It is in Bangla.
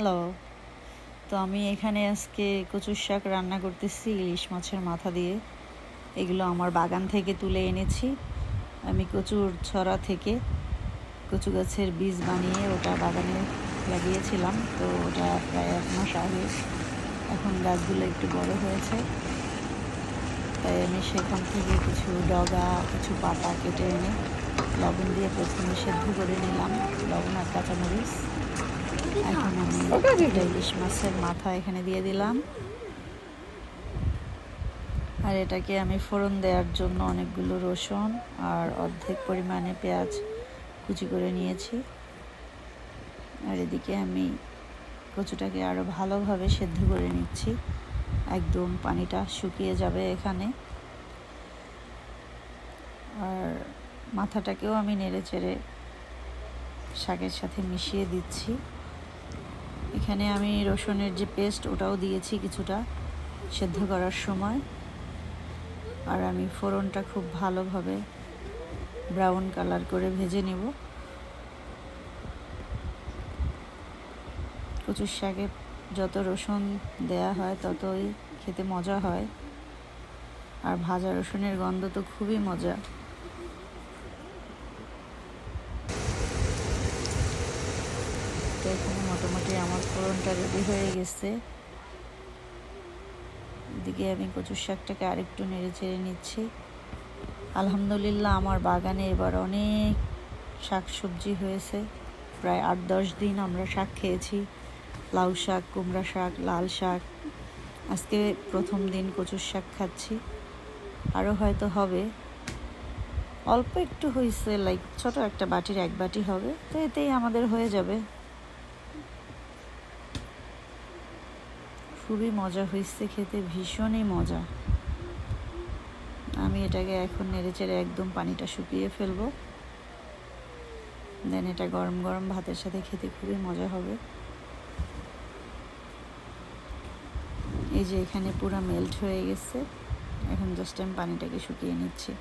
হ্যালো তো আমি এখানে আজকে কচুর শাক রান্না করতেছি, ইলিশ মাছের মাথা দিয়ে। এগুলো আমার বাগান থেকে তুলে এনেছি। আমি কচুর ছড়া থেকে কচু গাছের বীজ বানিয়ে ওটা বাগানে লাগিয়েছিলাম। তো ওটা প্রায় এক মাস আগে। এখন গাছগুলো একটু বড় হয়েছে। তাই আমি সেখান থেকে কিছু ডগা, কিছু পাতা কেটে এনে লবণ দিয়ে প্রথমে সেদ্ধ করে নিলাম। লবণ আর কাঁচামরিচ। ইলিশ মাছের মাথা এখানে দিয়ে দিলাম। আর এটাকে আমি ফোড়ন দেওয়ার জন্য অনেকগুলো রসুন আর অর্ধেক পরিমাণে পেঁয়াজ কুচি করে নিয়েছি। আর এদিকে আমি কচুটাকে আরও ভালোভাবে সেদ্ধ করে নিচ্ছি। একদম পানিটা শুকিয়ে যাবে এখানে। আর মাথাটাকেও আমি নেড়ে চেড়ে শাকের সাথে মিশিয়ে দিচ্ছি। এখানে আমি রসুনের যে পেস্ট, ওটাও দিয়েছি কিছুটা সেদ্ধ করার সময়। আর আমি ফোড়নটা খুব ভালোভাবে ব্রাউন কালার করে ভেজে নেব। কচুর শাকে যত রসুন দেয়া হয়, ততই খেতে মজা হয়। আর ভাজা রসুনের গন্ধ তো খুবই মজা। এখানে মোটামুটি আমার ফোড়নটা রেডি হয়ে গেছে। এদিকে আমি কচুর শাকটাকে আরেকটু নেড়ে চেড়ে নিচ্ছি। আলহামদুলিল্লাহ আমার বাগানে এবার অনেক শাক সবজি হয়েছে। প্রায় আট দশ দিন আমরা শাক খেয়েছি। লাউ শাক, কুমড়া শাক, লাল শাক। আজকে প্রথম দিন কচুর শাক খাচ্ছি। আরও হয়তো হবে। অল্প একটু হয়েছে লাইক ছোট একটা বাটির এক বাটি হবে। তো এতেই আমাদের হয়ে যাবে। খুবই মজা হয়েছে খেতে, ভীষণই মজা। আমি এটাকে এখন নেড়ে চেড়ে একদম পানিটা শুকিয়ে ফেলব। দেন এটা গরম গরম ভাতের সাথে খেতে খুবই মজা হবে। এই যে এখানে পুরো মেল্ট হয়ে গেছে। এখন জাস্ট আমি পানিটাকে শুকিয়ে নিচ্ছি।